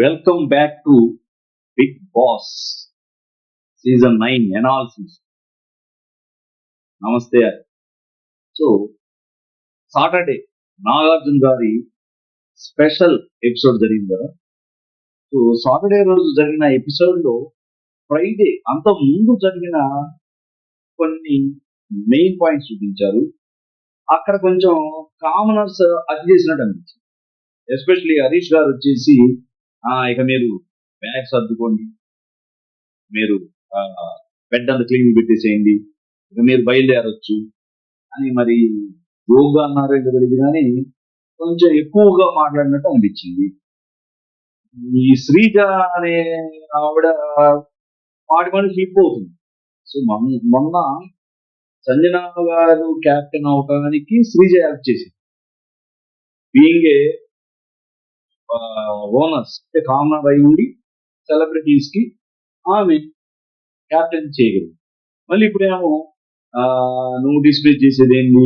Welcome back to Bigg Boss season nine analysis నమస్తే so Saturday Nagarjuna గారి special episode జరిగింది కదా. సో సాటర్డే రోజు జరిగిన ఎపిసోడ్లో ఫ్రైడే అంత ముందు జరిగిన కొన్ని మెయిన్ పాయింట్స్ చూపించారు. అక్కడ కొంచెం కామనర్స్ అది చేసినట్టు అనిపించింది. ఎస్పెషలీ హరీష్ గారు వచ్చేసి ఇక మీరు బ్యాగ్ సర్దుకోండి. మీరు బెడ్ అంత క్లీన్ పెట్టేసేయండి. ఇక మీరు బయలుదేరొచ్చు. అని మరి యోగా అన్నారో ఇంకా తెలియదు కానీ కొంచెం ఎక్కువగా మాట్లాడినట్టు అనిపించింది. ఈ శ్రీజ అనే ఆవిడ వాటి పని స్లిప్ అవుతుంది. సో మొన్న మొన్న సంజన గారు కెప్టెన్ అవటానికి శ్రీజ హెల్ప్ చేసింది. బీయింగ్ ఏ ఓనర్స్ అంటే కామనర్ అయి ఉండి సెలబ్రిటీస్కి ఆమె క్యాప్టెన్ చేయగలిగింది మళ్ళీ ఇప్పుడేమో ఆ, నువ్వు డిస్మిస్ చేసేది ఏంటి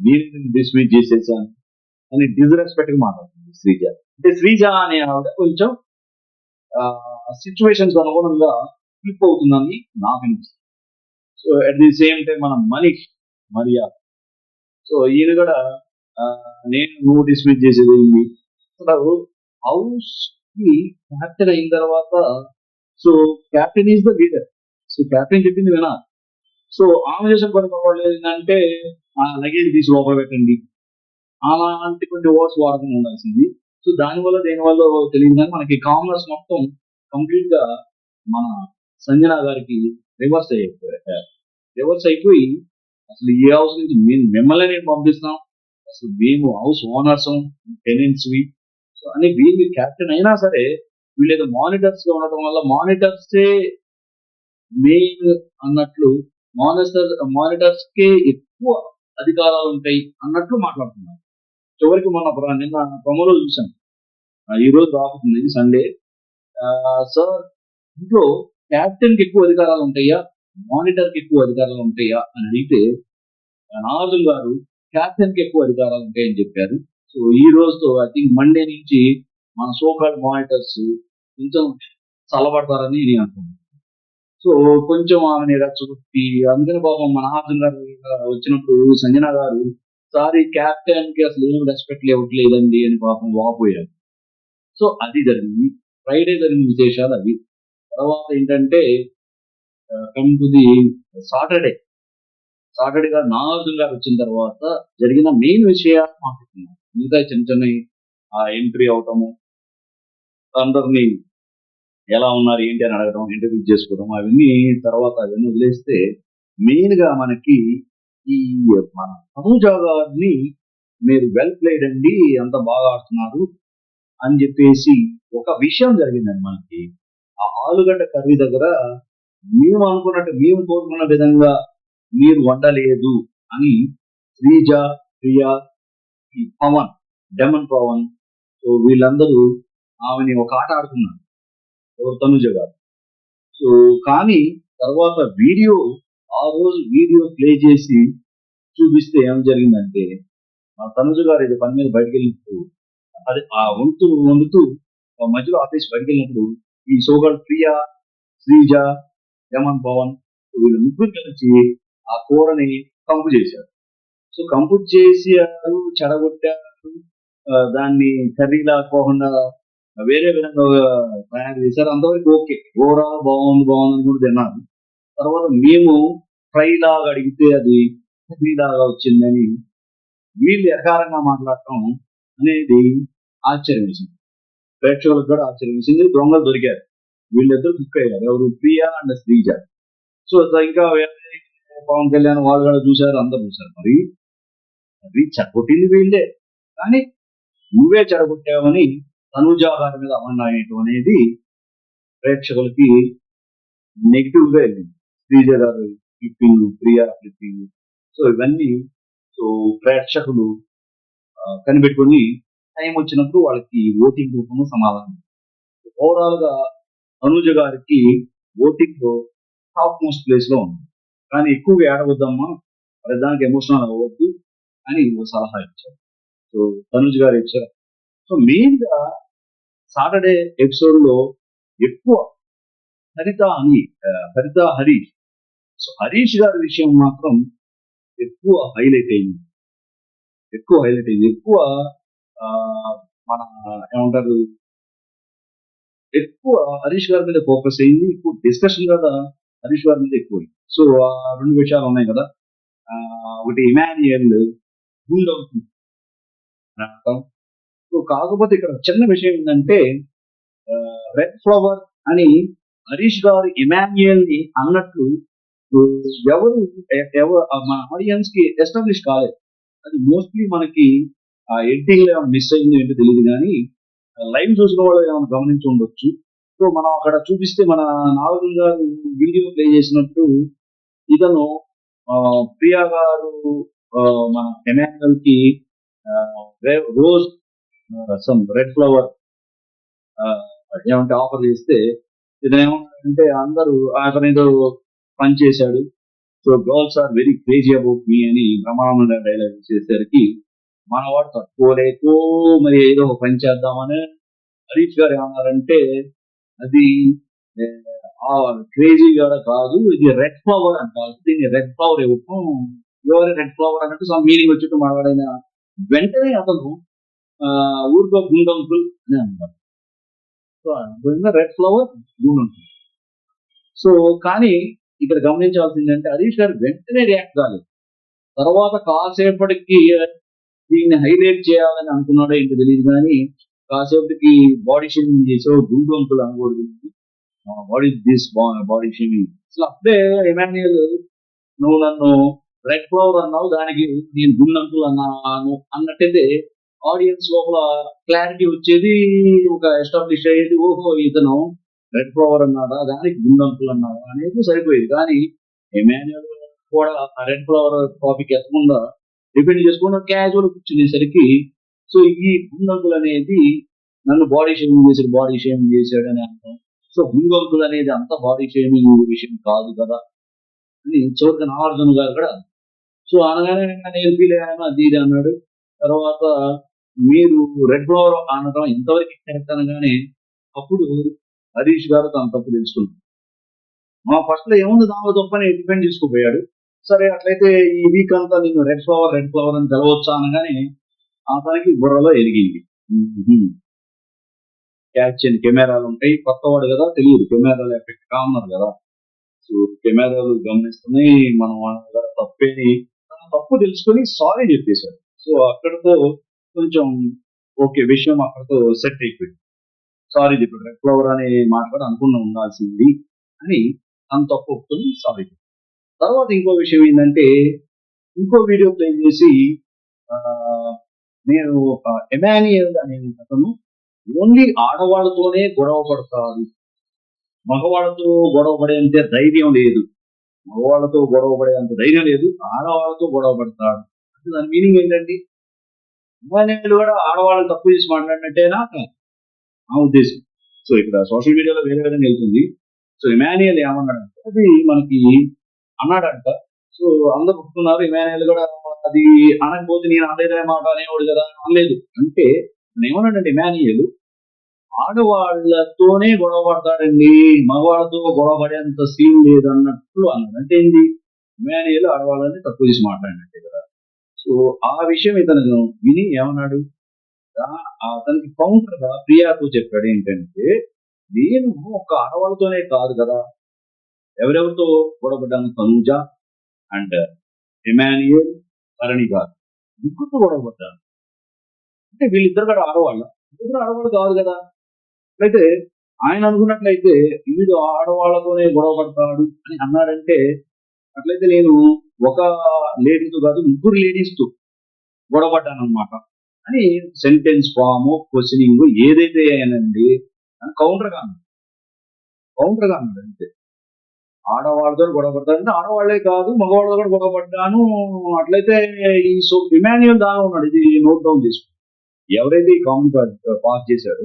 నేను డిస్మిస్ చేసేసాను అని డిస్రెస్పెక్ట్గా మాట్లాడుతుంది శ్రీజ. అంటే శ్రీజ అనే ఆవిడ కొంచెం సిచ్యువేషన్స్ అనుగుణంగా ఫ్లిప్ అవుతుందని నాకు అనిపిస్తుంది. So at the same time మన మనీష్ మరియా. సో ఈయన కూడా నేను నువ్వు డిస్మిస్ చేసేది ఏంటి అసలు హౌస్కి క్యాప్టెన్ అయిన తర్వాత so captain is the leader so captain చెప్పింది వినాలి సో ఆమె చేసిన కొన్ని వాళ్ళు ఏంటంటే ఆ లగేజ్ తీసి లోపల పెట్టండి. అలాంటి కొన్ని ఓవర్స్ వాడకం ఉండాల్సింది. సో దానివల్ల దేనివల్ల తెలియదు కానీ మనకి కామర్స్ మొత్తం కంప్లీట్గా మన సంజన గారికి రివర్స్ అయిపోయారు రివర్స్ అయిపోయి అసలు ఈ హౌస్ నుంచి మేము- మిమ్మల్ని నేను పంపిస్తాం అసలు మేము హౌస్ ఓనర్స్ టెనెంట్స్ సో అని వీళ్ళు క్యాప్టెన్ అయినా సరే వీళ్ళు ఏదో మానిటర్స్గా ఉండటం వల్ల మానిటర్సే మెయిన్ అన్నట్లు మానిటర్ మానిటర్స్ కే ఎక్కువ అధికారాలు ఉంటాయి అన్నట్లు మాట్లాడుతున్నారు. చివరికి మన నిన్న ప్రమోలో చూసాం ఆ, ఈ రోజు రాబోతుంది సండే సార్ ఇంట్లో క్యాప్టెన్కి ఎక్కువ అధికారాలు ఉంటాయా? మానిటర్కి ఎక్కువ అధికారాలు ఉంటాయా? అని అడిగితే నాజుల్ గారు క్యాప్టెన్కి ఎక్కువ అధికారాలు ఉంటాయని చెప్పారు. సో ఈ రోజుతో ఐ థింక్ మండే నుంచి మన సోకాల్ మానిటర్స్ కొంచెం చల్లబడతారని నేను అనుకుంటున్నాను. సో కొంచెం ఆమెని రెచ్చగొట్టి అందుకని పాపం మన నాగార్జున గారు వచ్చినప్పుడు సంజన గారు సారీ క్యాప్టెన్కి అసలు ఏం రెస్పెక్ట్ ఇవ్వట్లేదండి అని పాపం వాపోయారు. సో అది జరిగింది. ఫ్రైడే జరిగిన విశేషాలు అవి. తర్వాత ఏంటంటే come to the Saturday Saturday గారు నాగార్జున గారు వచ్చిన తర్వాత జరిగిన మెయిన్ విషయాలు మాట్లాడుతున్నారు మిగతా చిన్న చిన్న ఆ ఎంట్రీ అవటము అందరినీ ఎలా ఉన్నారు ఏంటి అని అడగడం ఇంటర్వ్యూ చేసుకోవడం అవన్నీ తర్వాత అవన్నీ వదిలేస్తే మెయిన్గా మనకి ఈ మన తనూజా గారిని మీరు వెల్ ప్లేడ్ అండి అంత బాగా ఆడుతున్నారు అని చెప్పేసి ఒక విషయం జరిగిందండి మనకి. ఆ ఆలుగడ్డ కర్రీ దగ్గర మేము అనుకున్నట్టు మేము కోరుకున్న విధంగా మీరు వండలేదు అని శ్రీజ ప్రియా ఈ పవన్ డెమన్ పవన్ సో వీళ్ళందరూ ఆమెని ఒక ఆట ఆడుతున్నారు. ఎవరు? తనుజ గారు. సో కానీ తర్వాత వీడియో ఆ రోజు వీడియో ప్లే చేసి చూపిస్తే ఏం జరిగిందంటే మా తనుజ గారు ఇది పని మీద బయటకు వెళ్ళినప్పుడు అది ఆ వంతు వండుతూ మధ్యలో ఆఫీస్ బయటకు వెళ్ళినప్పుడు ఈ సోగల్ ప్రియా శ్రీజ యమన్ పవన్ వీళ్ళు ముగ్గురు కలిసి ఆ కూరని కంపు చేశారు. సో కంపు చేసారు చెడగొట్టారు దాన్ని కర్రీలా పోకుండా వేరే విధంగా తయారు చేశారు. అంతవరకు ఓకే. ఓవరాల్ బాగుంది బాగుంది అని కూడా తిన్నారు తర్వాత మేము ఫ్రై లాగా అడిగితే అది కర్రీ లాగా వచ్చిందని వీళ్ళు ఎకారంగా మాట్లాడటం అనేది ఆశ్చర్యం వేసింది ప్రేక్షకులకు కూడా ఆశ్చర్యం వేసింది దొంగలు దొరికారు. వీళ్ళిద్దరు బుక్ అయ్యారు. ఎవరు? ప్రియా అండ్ శ్రీజ. సో ఇంకా వేరే పవన్ కళ్యాణ్ వాళ్ళు కూడా చూశారు అందరు చూశారు. మరి అది చెడగొట్టింది వీళ్ళే. కానీ నువ్వే చెడగొట్టావని తనుజాగారి మీద అమన్నాయటం అనేది ప్రేక్షకులకి నెగిటివ్గా వెళ్ళింది. శ్రీజ గారు ఫ్లిప్పింగ్ ప్రియా ఫ్లిప్పింగ్ సో ఇవన్నీ సో ప్రేక్షకులు కనిపెట్టుకుని కనిపెట్టుకొని టైం వచ్చినప్పుడు వాళ్ళకి ఓటింగ్ రూపంలో సమాధానం ఓవరాల్గా తనుజ గారికి ఓటింగ్లో టాప్ మోస్ట్ ప్లేస్లో ఉంది. కానీ ఎక్కువగా ఏడవద్దమ్మా. మరి దానికి ఎమోషనల్ అవ్వద్దు. అని సలహా ఇచ్చారు సో తనుజ్ గారు ఇచ్చారు. సో మెయిన్గా సాటర్డే ఎపిసోడ్లో ఎక్కువ హరిత అని హరిత హరీష్. సో హరీష్ గారి విషయం మాత్రం ఎక్కువ హైలైట్ అయింది. ఎక్కువ హైలైట్ అయింది. ఎక్కువ ఆ, మన ఏమంటారు ఎక్కువ హరీష్ గారి మీద ఫోకస్ అయింది. ఎక్కువ డిస్కషన్ కదా హరీష్ గారి మీద ఎక్కువ. అయింది. సో ఆ రెండు విషయాలు ఉన్నాయి కదా. ఆ, ఒకటి ఇమాన్యుయల్ గుండ్ అవుతుంది అర్థం? సో కాకపోతే ఇక్కడ చిన్న విషయం ఏంటంటే రెడ్ ఫ్లవర్ అని హరీష్ గారు ఇమాన్యుయల్ని అన్నట్లు ఎవరు ఎవరు మన ఆడియన్స్కి ఎస్టాబ్లిష్ కాలేదు. అది మోస్ట్లీ మనకి ఆ ఎడిటింగ్లో మిస్ అయింది ఏంటో తెలియదు కానీ లైవ్ చూసిన వాళ్ళు ఏమైనా గమనించి ఉండొచ్చు. సో మనం అక్కడ చూపిస్తే మన నాలుగు గారు వీడియో ప్లే చేసినట్టు ఇతను ఆ, ప్రియా గారు మన ఎమాన్యుయల్కి రోజ్ సమ్ రెడ్ ఫ్లవర్ ఏమంటే ఆఫర్ చేస్తే ఇతను ఏమంటే అందరూ అతను ఏదో పని చేశాడు. So girls are very crazy about me అని బ్రహ్మానంద డైలాగ్ చేసేసరికి మనవాడు తట్టుకోలేకో మరి ఏదో ఒక పని చేద్దామని హరీష్ గారు ఏమన్నారంటే అది క్రేజీ కూడా కాదు ఇది రెడ్ ఫ్లవర్ అంటారు దీన్ని రెడ్ ఫ్లవర్ ఇవ్వటం ఎవరి రెడ్ ఫ్లవర్ అన్నట్టు సమ్ మీనింగ్ వచ్చేట్టు మాట్లాడిన వెంటనే అతను ఆ, ఊరికో గుండంకుల్ అని అన్నారు సో రెడ్ ఫ్లవర్ గుండంకుల్. సో కానీ ఇక్కడ గమనించాల్సిందంటే హరీష్ గారు వెంటనే రియాక్ట్ కాలేదు. తర్వాత కాసేపటికి దీన్ని హైలైట్ చేయాలని అనుకున్నాడో ఏంటో తెలియదు కానీ కాసేపటికి బాడీ షేమింగ్ చేసావు గుండు అనకూడదు బాడీ దిస్ బాడీ షేమింగ్ అసలు అప్పుడే ఎమాన్యుయల్ నువ్వు నన్ను రెడ్ ఫ్లవర్ అన్నావు దానికి నేను గుండంపులు అన్నాను అన్నట్టయితే ఆడియన్స్ లోపల క్లారిటీ వచ్చేది ఒక ఎస్టాబ్లిష్ అయ్యేది ఓహో ఇతను రెడ్ ఫ్లవర్ అన్నాడా దానికి గుండంపులు అన్నాడా అనేది సరిపోయేది. కానీ ఎమాన్యుయల్ కూడా ఆ రెడ్ ఫ్లవర్ టాపిక్ ఎత్తకుండా డిపెండ్ చేసుకున్న క్యాజువల్ కూర్చునేసరికి సో ఈ గుండంకులు అనేది నన్ను బాడీ షేమింగ్ చేశాడు బాడీ షేమింగ్ చేశాడు అని అర్థం. సో గుండంకులు అనేది అంత బాడీ షేమింగ్ విషయం కాదు కదా అని చివరికి నాగార్జున గారు కూడా సో అనగానే నేను ఫీల్ అయ్యాను అది ఇది అన్నాడు. తర్వాత మీరు రెడ్ ఫ్లవర్ అనడం ఇంతవరకు కరెక్ట్ అనగానే అప్పుడు హరీష్ గారు తన తప్పు తెలుసుకున్నాడు మా ఫస్ట్లో ఏముంది దానిలో తప్పని డిపెండ్ చేసుకుపోయాడు. సరే అట్లయితే ఈ వీక్ అంతా నేను రెడ్ ఫ్లవర్ రెడ్ ఫ్లవర్ అని తెలవచ్చా అనగానే అతనికి బుర్రలో ఎరిగింది. క్యాచ్ అండ్ కెమెరాలు ఉంటాయి కొత్తవాడు కదా తెలియదు. కెమెరాలు ఎఫెక్ట్ కామన్నారు కదా. సో కెమెరాలు గమనిస్తున్నాయి మనం వాళ్ళ తప్పేని తప్పు తెలుసుకొని సారీ చెప్పేశారు. సో అక్కడతో కొంచెం ఓకే విషయం అక్కడతో సెట్ అయిపోయింది. సారీ చెప్పాడు. రెడ్ ఫ్లవర్ అనే మాట కూడా అనుకున్న ఉండాల్సింది అని అంత తప్పు ఒప్పుకొని సారీ తర్వాత ఇంకో విషయం ఏంటంటే ఇంకో వీడియో ప్లే చేసి ఆ, నేను ఎమానియల్ అనే అతను ఓన్లీ ఆడవాళ్ళతోనే గొడవ పడతాడు. మగవాళ్ళతో గొడవ పడేంత ధైర్యం లేదు. మగవాళ్ళతో గొడవ పడేంత ధైర్యం లేదు ఆడవాళ్ళతో గొడవ పడతాడు అంటే దాని మీనింగ్ ఏంటండి? అమ్మాయిలు కూడా ఆడవాళ్ళని తప్పు చేసి మాట్లాడినట్టేనా ఆ ఉద్దేశం. సో ఇక్కడ సోషల్ మీడియాలో వేరే విధంగా వెళ్తుంది. సో ఇమానియల్ ఏమన్నాడంటే అది మనకి అన్నాడంట. సో అందరు ఒప్పుకున్నారు ఇమానియల్ కూడా అది అనకపోతే నేను అనలేదే మాట అనేవాడు కదా అనలేదు. అంటే నేను ఏమన్నాడంటే ఇమాన్యుయల్ ఆడవాళ్ళతోనే గొడవ పడతాడండి మగవాళ్ళతో గొడవ పడేంత సీన్ లేదన్నట్లు అన్నాడు అంటే ఏంటి ఆడవాళ్ళని తక్కువ చేసి మాట్లాడినట్టే కదా. సో ఆ విషయం ఇతను విని ఏమన్నాడు? అతనికి కౌంటర్గా ప్రియాతో చెప్పాడు ఏంటంటే నేను ఒక ఆడవాళ్ళతోనే కాదు కదా. ఎవరెవరితో గొడవపడ్డాను తనూజ అండ్ ఎమాన్యుయల్ తరణి గారు ముగ్గురుతో గొడవపడ్డాను అంటే వీళ్ళిద్దరు కూడా ఆడవాళ్ళ. ఇద్దరు ఆడవాళ్ళు కాదు కదా. అయితే ఆయన అనుకున్నట్లయితే వీడు ఆడవాళ్ళతోనే గొడవ పడతాడు అని అన్నాడంటే అట్లయితే నేను ఒక లేడీతో కాదు ముగ్గురు లేడీస్తో గొడవ పడ్డాను అనమాట అని సెంటెన్స్ ఫామ్ క్వశ్చనింగ్ ఏదైతే అనండి అని కౌంటర్గా అన్నాడు. కౌంటర్గా అన్నాడు అంతే. ఆడవాళ్ళతో గొడవ పడతాడంటే ఆడవాళ్ళే కాదు మగవాళ్ళతో కూడా గొడవ పడ్డాను. అట్లయితే ఈ సో ఇమాన్యుల్ దాగా ఉన్నాడు ఇది నోట్ డౌన్ చేసుకో ఎవరైతే ఈ కామెంట్ పాస్ చేశాడు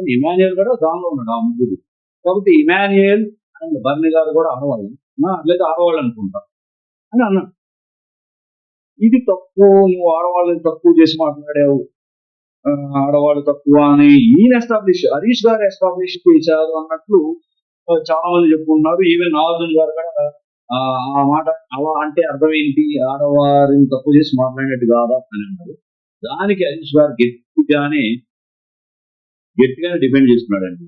ఇమాన్యుయల్ కూడా దానిలో ఉన్నాడు ఆ ముగ్గురు. కాబట్టి ఇమాన్యుయల్ అండ్ బర్ని గారు కూడా ఆడవాళ్ళు లేదా ఆడవాళ్ళు అనుకుంటా. అని అన్నాడు. ఇది తక్కువ నువ్వు ఆడవాళ్ళని తక్కువ చేసి మాట్లాడావు. ఆడవాళ్ళు తక్కువ అని ఈయన ఎస్టాబ్లిష్ హరీష్ గారు ఎస్టాబ్లిష్ చేశారు అన్నట్లు చాలా మంది చెప్పుకున్నారు ఈవెన్ నాగార్జున గారు కూడా ఆ మాట అలా అంటే అర్థం ఏంటి? ఆడవారిని తక్కువ చేసి మాట్లాడినట్టు కాదా అని అన్నారు. దానికి హరీష్ గారు గట్టిగానే గట్టిగానే డిపెండ్ చేస్తున్నాడండి.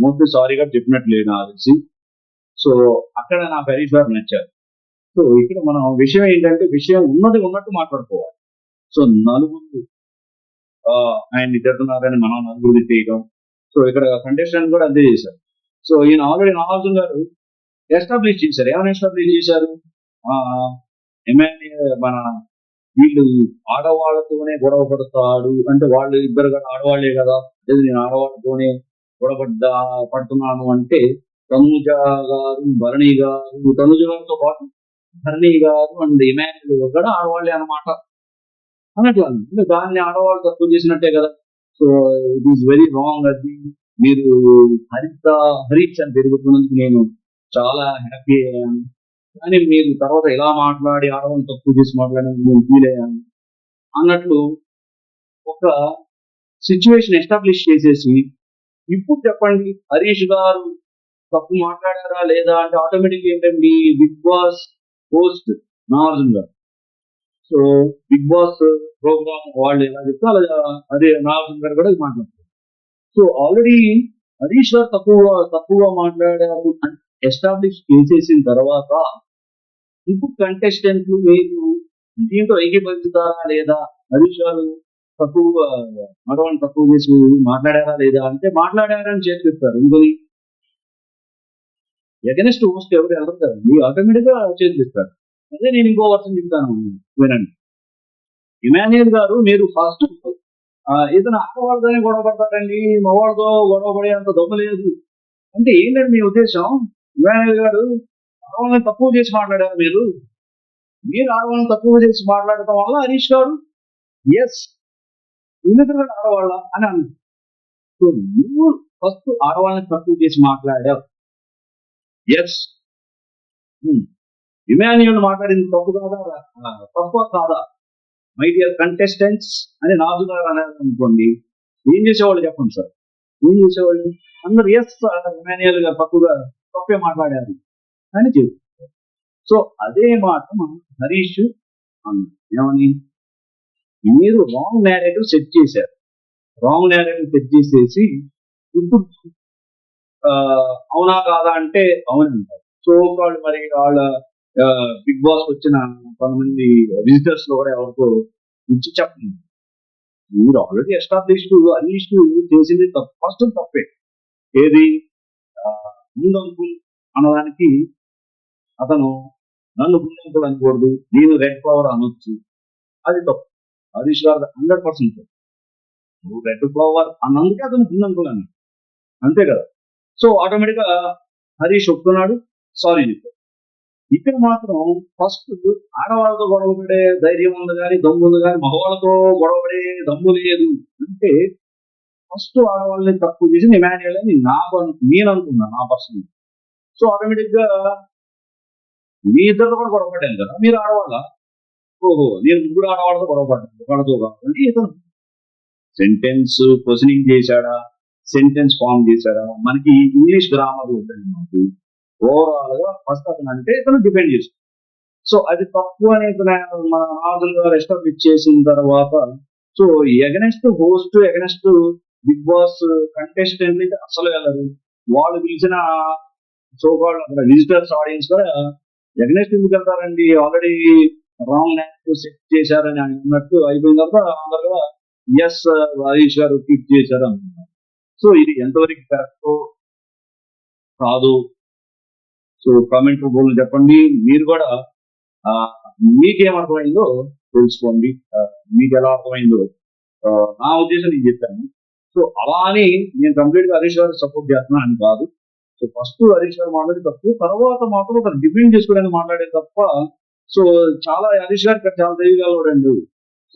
ముందు సారీగా చెప్పినట్టు లేదు నాకు తెలిసి సో అక్కడ నా హరీష్ గారు నచ్చారు. సో ఇక్కడ మనం విషయం ఏంటంటే విషయం ఉన్నది ఉన్నట్టు మాట్లాడుకోవాలి. సో నలుగురు ఆ, ఆయన్ని మనం నలుగురు చేయడం సో ఇక్కడ కంటెస్టెంట్ కూడా అంతే చేశారు. సో ఈయన ఆల్రెడీ నాగార్జున గారు ఎస్టాబ్లిష్ చేశారు. ఏమైనా ఎస్టాబ్లిష్ చేశారు? ఎమ్మెల్యే మన వీళ్ళు ఆడవాళ్ళతోనే గొడవ పడతాడు. అంటే వాళ్ళు ఇద్దరు కూడా ఆడవాళ్ళే కదా. లేదు నేను ఆడవాళ్ళతోనే గొడవపడ్డా పడుతున్నాను అంటే తనుజ గారు భరణి గారు తనుజ గారితో పాటు భరణి గారు అండ్ ఇమాన్యుల్ కూడా ఆడవాళ్ళే అన్నమాట. అన్నట్లు అంటే దాన్ని ఆడవాళ్ళు తక్కువ చేసినట్టే కదా. So it is very wrong అది మీరు హరిత హరీష్ అని పెరుగుతున్నందుకు నేను చాలా హ్యాపీ అయ్యాను. కానీ మీరు తర్వాత ఇలా మాట్లాడి ఆడవాళ్ళని తక్కువ చేసి మాట్లాడడం నేను ఫీల్ అయ్యాను అన్నట్లు ఒక సిచ్యువేషన్ ఎస్టాబ్లిష్ చేసేసి ఇప్పుడు చెప్పండి హరీష్ గారు తప్పు మాట్లాడారా లేదా అంటే ఆటోమేటిక్ ఏంటండి? బిగ్ బాస్ హోస్ట్ నాగార్జున గారు. సో బిగ్ బాస్ ప్రోగ్రామ్ వాళ్ళు ఎలా చెప్తే అలా అదే నాగార్జున గారు కూడా మాట్లాడతారు సో ఆల్రెడీ హరీష్ గారు తక్కువ తక్కువ మాట్లాడారు ఎస్టాబ్లిష్ చేసేసిన తర్వాత ఇప్పుడు కంటెస్టెంట్లు మీరు దీంతో ఏకీభవిస్తారా లేదా? హరీష్ గారు తక్కువ మరొకరిని తక్కువ చేసి మాట్లాడారా లేదా అంటే మాట్లాడారని చేతికిస్తారు ఇంకొది ఎగనెస్ట్ హోస్ట్ ఎవరు ఎవరు మీరు ఆటోమేటిక్గా చేతిస్తారు అదే నేను ఇంకో వర్షం చెప్తాను. వినండి. ఇమాన్యుయల్ గారు మీరు ఫస్ట్ ఇతను ఆడవాళ్ళతోనే గొడవ పడతాడండి మగవాళ్ళతో గొడవ పడే అంత దొంగ లేదు. అంటే ఏంటంటే మీ ఉద్దేశం? ఇమాన్యుయల్ గారు ఆడవాళ్ళని తక్కువ చేసి మాట్లాడారు మీరు? మీరు ఆడవాళ్ళని తక్కువ చేసి మాట్లాడటం వల్ల హరీష్ గారు ఎస్ వీళ్ళిద్దరు ఆడవాళ్ళ అని అన్నారు. సో నువ్వు ఫస్ట్ ఆడవాళ్ళని తక్కువ చేసి మాట్లాడావు ఎస్ ఇమాన్యుల్ మాట్లాడింది తప్పు కాదా? తప్పు కాదా? మై డియర్ కంటెస్టెంట్స్ అని నాజు గారు అన్నారు అనుకోండి. ఏం చేసేవాళ్ళు చెప్పండి సార్? ఏం చేసేవాళ్ళు? అందరు ఎస్ ఇమాన్యుల్ గారు తప్పుగా తప్పే మాట్లాడారు. అని చెప్తారు సో అదే మాట మనం హరీష్ అన్నారు ఏమని? మీరు రాంగ్ నేరేటివ్ సెట్ చేశారు. రాంగ్ నేరేటివ్ సెట్ చేసేసి ఇప్పుడు అవునా కాదా అంటే అవునంటారు సో వాళ్ళు మరి వాళ్ళ బిగ్ బాస్ వచ్చిన కొంతమంది విజిటర్స్లో కూడా ఎవరికో ఇచ్చి చెప్పండి మీరు ఆల్రెడీ ఎస్టాబ్లిష్డ్ అన్నిస్ట్ చేసింది ఫస్ట్ తప్పే. ఏది? ముందు అనుకుంది అన్నదానికి అతను నన్ను గుండెంకులు అనకూడదు నేను రెడ్ ఫ్లవర్ అనొచ్చు. అది తప్పు. హరీష్ గారు హండ్రెడ్ పర్సెంట్ నువ్వు రెడ్ ఫ్లవర్ అన్నందుకే అతను గుండెంకులు అంతే కదా? సో ఆటోమేటిక్గా హరీష్ ఒప్పుకున్నాడు. సారీ చెప్పాడు ఇక్కడ మాత్రం ఫస్ట్ ఆడవాళ్ళతో గొడవ పడే ధైర్యం ఉంది కానీ దమ్ము ఉంది కానీ మగవాళ్ళతో గొడవ పడే దమ్ము లేదు. అంటే ఫస్ట్ ఆడవాళ్ళని తక్కువ చేసి ఇమాన్యుయల్ అని నాకు నేను అనుకున్నాను నా పర్సన్ సో ఆటోమేటిక్గా మీ ఇద్దరితో కూడా గొడవ పడ్డాను కదా మీరు ఆడవాళ్ళ? ఓహో నేను ముగ్గురు ఆడవాళ్ళతో గొడవ పడ్డాను ఒకళ్ళతో కావాలి ఇతను సెంటెన్స్ క్వశ్చనింగ్ చేశాడా? సెంటెన్స్ ఫామ్ చేశాడా? మనకి ఇంగ్లీష్ గ్రామర్ ఉంటుంది మనకి ఓవరాల్గా ఫస్ట్ అతను అంటే ఇతను డిపెండ్ చేస్తాడు సో అది తప్పు అనే మన ఆదులుగా ఎస్టాబ్లిష్ చేసిన తర్వాత so against host against Bigg Boss contestant అయితే అసలు వెళ్ళరు. వాళ్ళు పిలిచిన సో కాల్డ్ అక్కడ విజిటర్స్ ఆడియన్స్ కూడా ఎగ్నెస్ట్ ఎందుకు వెళ్తారండి. ఆల్రెడీ రాంగ్ నెగిటివ్ సెట్ చేశారని ఆయన అన్నట్టు అయిపోయిన తర్వాత అందరు ఎస్ రాజేష్ గారు ట్వీట్ చేశారు అనుకున్నారు సో ఇది ఎంతవరకు కరెక్ట్ కాదు. సో కామెంట్ రూపంలో చెప్పండి. మీరు కూడా మీకేమర్థమైందో అర్థమైందో తెలుసుకోండి. మీకు ఎలా అర్థమైందో. ఆ, నా ఉద్దేశం నేను చెప్పాను. సో అలా అని నేను కంప్లీట్గా హరీష్ గారు సపోర్ట్ చేస్తున్నా అని కాదు. సో ఫస్ట్ హరీష్ గారు మాట్లాడే తప్పు. తర్వాత మాత్రం ఒక డిఫెండ్ చేసుకోవడానికి మాట్లాడే తప్ప సో చాలా హరీష్ గారు ఇక్కడ చాలా తెలియగలవాడండి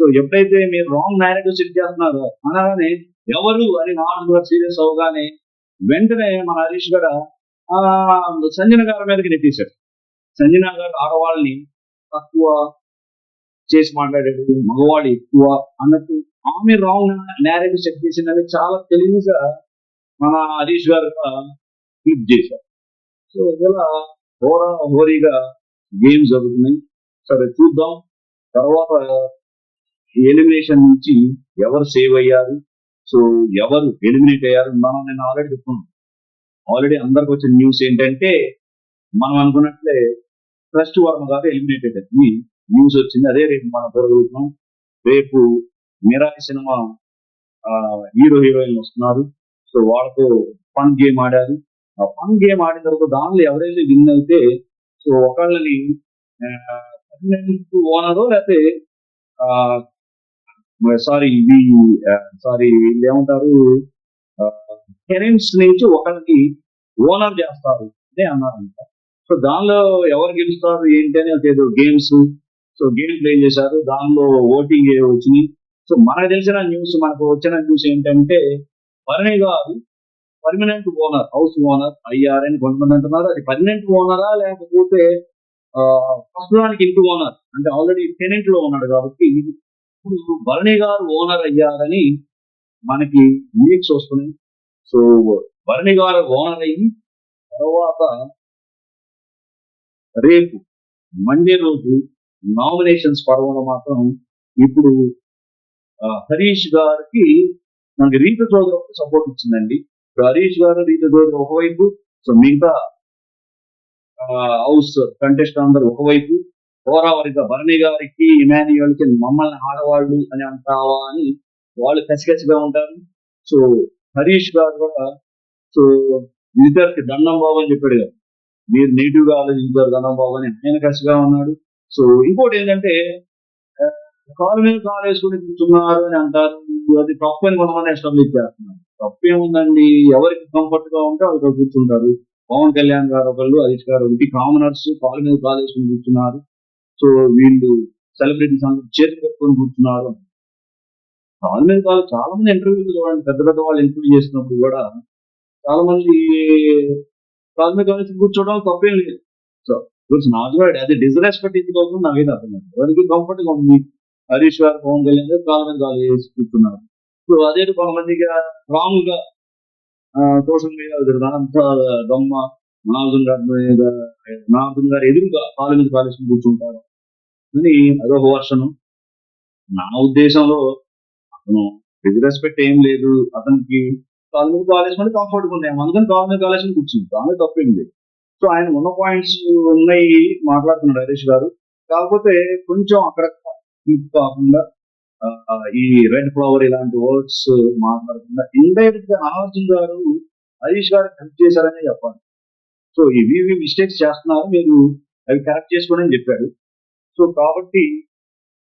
సో ఎప్పుడైతే మీరు రాంగ్ నేరేటివ్ సెట్ చేస్తున్నారో అనగానే ఎవరు అని నాలుగు గారు సీరియస్ అవగానే వెంటనే మన హరీష్ గారు ఆ, సంజన గారి మీదకి నెట్టేశాడు. సంజన గారు ఆడవాళ్ళని తక్కువ చేసి మాట్లాడాడు మగవాళ్ళు ఎక్కువ అన్నట్టు ఆమె రాంగ్ నేరేటివ్ సెట్ చేసిందని చాలా తెలివిగా మన హరీష్ గారు క్లిప్ చేశారు. సో ఇలా హోరా హోరీగా గేమ్స్ జరుగుతున్నాయి. సరే చూద్దాం. తర్వాత ఎలిమినేషన్ నుంచి ఎవరు సేవ్ అయ్యారు? సో ఎవరు ఎలిమినేట్ అయ్యారు? మనం నేను ఆల్రెడీ చెప్తున్నాను. ఆల్రెడీ అందరికి వచ్చిన న్యూస్ ఏంటంటే మనం అనుకున్నట్లే ట్రస్ట్ వర్మ గారు ఎలిమినేటెడ్ అని న్యూస్ వచ్చింది. అదే రేపు మనం చూడగలుగుతున్నాం. రేపు మిరాయి సినిమా హీరో హీరోయిన్ వస్తున్నారు. సో వాళ్ళతో ఫన్ గేమ్ ఆడారు. ఆ ఫన్ గేమ్ ఆడిన తర్వాత దానిలో ఎవరైతే విన్ అయితే సో ఒకళ్ళని ఓనరో లేకపోతే సారీ ఇవి సారీ వీళ్ళు ఏమంటారు పేరెంట్స్ నుంచి ఒకరికి ఓనర్ చేస్తారు అదే అన్నారంట. సో దానిలో ఎవరు గెలుస్తారు ఏంటి అని ఒక ఏదో గేమ్స్ సో గేమ్ ప్లే చేశారు దానిలో ఓటింగ్ వచ్చినాయి సో మనకు తెలిసిన న్యూస్ మనకు వచ్చిన న్యూస్ ఏంటంటే భరణి గారు పర్మనెంట్ ఓనర్ హౌస్ ఓనర్ అయ్యారని కొంతమంది అంటున్నారు. అది పర్మనెంట్ ఓనరా లేకపోతే ఆ, ప్రస్తుతానికి ఇంటి ఓనర్ అంటే ఆల్రెడీ టెనెంట్లో ఉన్నాడు కాబట్టి ఇప్పుడు భరణి గారు ఓనర్ అయ్యారని మనకి లీక్స్ వస్తున్నాయి. సో భరణి గారు ఓనర్ అయ్యి తర్వాత రేపు మండే రోజు నామినేషన్స్ పర్వంలో మాత్రం ఇప్పుడు ఆ, హరీష్ గారికి మనకి రీత చౌదరికి సపోర్ట్ ఇచ్చిందండి. హరీష్ గారు రీత చౌదరి ఒకవైపు సో మిగతా హౌస్ కంటెస్ట్ అందరు ఒకవైపు హోరావరిగా భరణి గారికి ఇమాన్యుయల్కి మమ్మల్ని ఆడవాళ్ళు అని అంటావా అని వాళ్ళు కసికసిగా ఉంటారు. సో హరీష్ గారు కూడా సో ఇద్దరికి దండం బాబు అని చెప్పాడు కదా మీరు నెగిటివ్గా ఆలోచించారు దండం బాబు అని ఆయన కసిగా ఉన్నాడు. సో ఇంకోటి ఏంటంటే కాలు మీద కాలు వేసుకుని కూర్చున్నారు అని అంటారు. అది తప్పు అని కొంతమంది ఎస్టాబ్లిష్ చేస్తున్నారు తప్పు ఏముందండి ఎవరికి కంఫర్ట్గా ఉంటే వాళ్ళకి కూర్చుంటారు. పవన్ కళ్యాణ్ గారు ఒకళ్ళు హరీష్ గారు ఒకటి కామనర్స్ కాలు మీద కాలు వేసుకుని కూర్చున్నారు. సో వీళ్ళు సెలబ్రిటీస్ అందరూ చేతులు పెట్టుకొని కూర్చున్నారు. కాలు మీద కాలు చాలా మంది ఇంటర్వ్యూలు చూడండి. పెద్ద పెద్ద వాళ్ళు ఇంటర్వ్యూ చేసినప్పుడు కూడా చాలా మంది కాలు మీద కాలు కూర్చోవడం తప్పేం లేదు. సో గురించి నాట్ అది డిస్రెస్పెక్ట్ ఇది కాకుండా నాకైతే అర్థం కాదు. ఎవరికి కంఫర్ట్గా ఉంది? హరీష్ గారు పవన్ కళ్యాణ్ గారు కాలు మీద కాలు వేసి కూర్చున్నారు. సో అదే కొంతమందికి రాంగ్గా సోషల్ మీడియా అంతా దొమ్మ నాగార్జున గారి మీద నాగార్జున గారు ఎదురుగా కాలు మీద కూర్చుంటారు. అని అదొక వర్షను. నా ఉద్దేశంలో అతను డిస్రెస్పెక్ట్ ఏం లేదు. అతనికి కాలు మీద కాలేసుకుంటే కంఫర్ట్ ఉన్నాయి అందుకని కాలు మీద కాలేసుకుని కూర్చుంది. దాని తప్పేం లేదు. సో ఆయన ఉన్న పాయింట్స్ ఉన్నాయి మాట్లాడుతున్నాడు హరీష్ గారు. కాకపోతే కొంచెం అక్కడ కాకుండా ఈ రెడ్ ఫ్లవర్ ఇలాంటి వర్డ్స్ మాట్లాడకుండా ఇండైరెక్ట్గా నాగార్జున గారు హరీష్ గారు హెల్ప్ చేశారనే చెప్పాలి. సో ఇవి ఇవి మిస్టేక్స్ చేస్తున్నారు మీరు అవి కరెక్ట్ చేసుకోండి అని చెప్పాడు సో కాబట్టి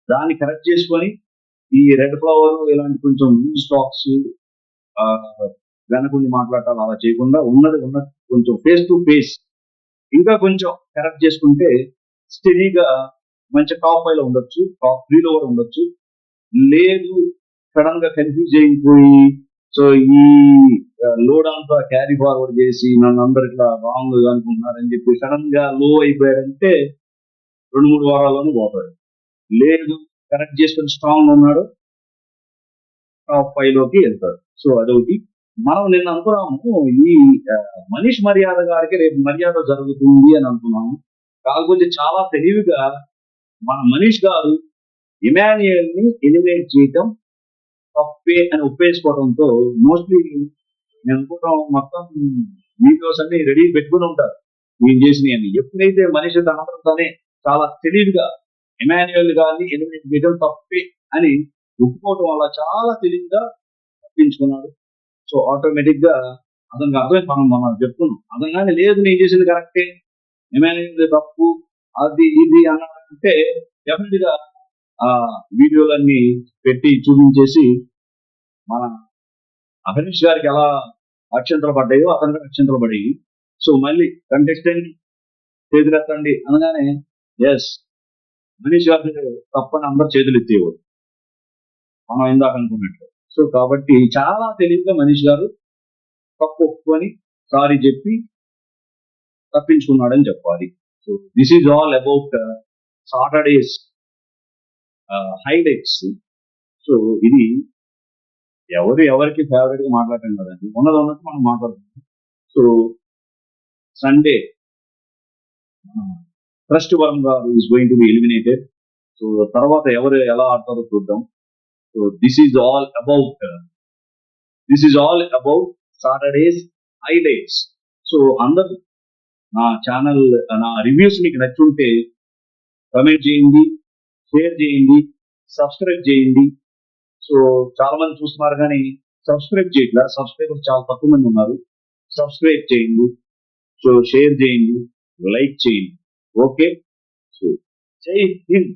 దాన్ని కరెక్ట్ చేసుకొని ఈ రెడ్ ఫ్లవర్ ఇలాంటి కొంచెం స్టాక్స్ వెనకుండి మాట్లాడాలి అలా చేయకుండా ఉన్నది ఉన్నది కొంచెం ఫేస్ టు ఫేస్ ఇంకా కొంచెం కరెక్ట్ చేసుకుంటే స్టడీగా మంచి టాప్ ఫైవ్లో ఉండొచ్చు టాప్ త్రీలో కూడా ఉండొచ్చు. లేదు సడన్గా కన్ఫ్యూజ్ అయిపోయి సో ఈ లోడ్ అంతా క్యారీ ఫార్వర్డ్ చేసి నన్ను అందరు ఇట్లా రాంగ్ అనుకుంటున్నారని చెప్పి సడన్గా లో అయిపోయాడంటే రెండు మూడు వారాల్లోనే పోతాడు. లేదు కరెక్ట్ చేసుకుని స్ట్రాంగ్ ఉన్నాడు టాప్ ఫైవ్లోకి వెళ్తాడు. సో అదొకటి. మనం నిన్న అనుకున్నాము ఈ మనీష్ మర్యాద గారికి రేపు మర్యాద జరుగుతుంది అని అనుకున్నాము. కాకపోతే చాలా తెలివిగా మన మనీష్ గారు ఇమాన్యుయల్ని ఎలివేట్ చేయటం తప్పే అని ఒప్పేసుకోవడంతో మోస్ట్లీ నేను అనుకుంటాం మొత్తం వీడియోస్ అన్ని రెడీ పెట్టుకుని ఉంటారు. నేను చేసినవి ఎప్పుడైతే మనిషి తనంతనే చాలా తెలివిగా ఇమాన్యుయల్ గారిని ఎలిమినేట్ చేయడం తప్పే అని ఒప్పుకోవడం వల్ల చాలా తెలివిగా తప్పించుకున్నాడు. సో ఆటోమేటిక్గా అతనికి అర్థమే మనం మనం చెప్తున్నాం. అతను లేదు నేను చేసింది కరెక్టే. ఇమాన్యుయల్ తప్పు అది ఇది అన్నాడంటే డెఫినెట్గా ఆ వీడియోలన్నీ పెట్టి చూపించేసి మన అభినీష్ గారికి ఎలా అక్షంతలు పడ్డాయో అతనికి అక్షంతలు పడ్డాయి సో మళ్ళీ కంటెస్టెంట్ చేతులెత్తండి అనగానే ఎస్ మనీష్ గారి తప్పని అందరు చేతులు ఎత్తేవారు. మనం ఇందాక అనుకున్నట్టు. సో కాబట్టి చాలా తెలివిగా మనీష్ గారు తప్పు ఒప్పుకొని సారీ చెప్పి తప్పించుకున్నాడని చెప్పాలి. So this is all about Saturday's highlights so ఇది ఎవరు ఎవరికి ఫేవరెట్గా మాట్లాడటం కదండి. ఉన్నది ఉన్నట్టు మనం మాట్లాడుతున్నాం సో సండే ట్రస్ట్ వరం గారు is going to be eliminated so తర్వాత ఎవరు ఎలా ఆడతారో చూద్దాం. So this is all about this is all about Saturday's highlights so అందరు నా ఛానల్ నా రివ్యూస్ మీకు నచ్చుంటే కమెంట్ చేయండి. షేర్ చేయండి సబ్స్క్రైబ్ చేయండి. సో చాలా మంది చూస్తున్నారు కానీ సబ్స్క్రైబ్ చేయట్లా? సబ్స్క్రైబర్ చాలా తక్కువ మంది ఉన్నారు. సబ్స్క్రైబ్ చేయండి. సో షేర్ చేయండి. లైక్ చేయండి. ఓకే సో జై హింద్.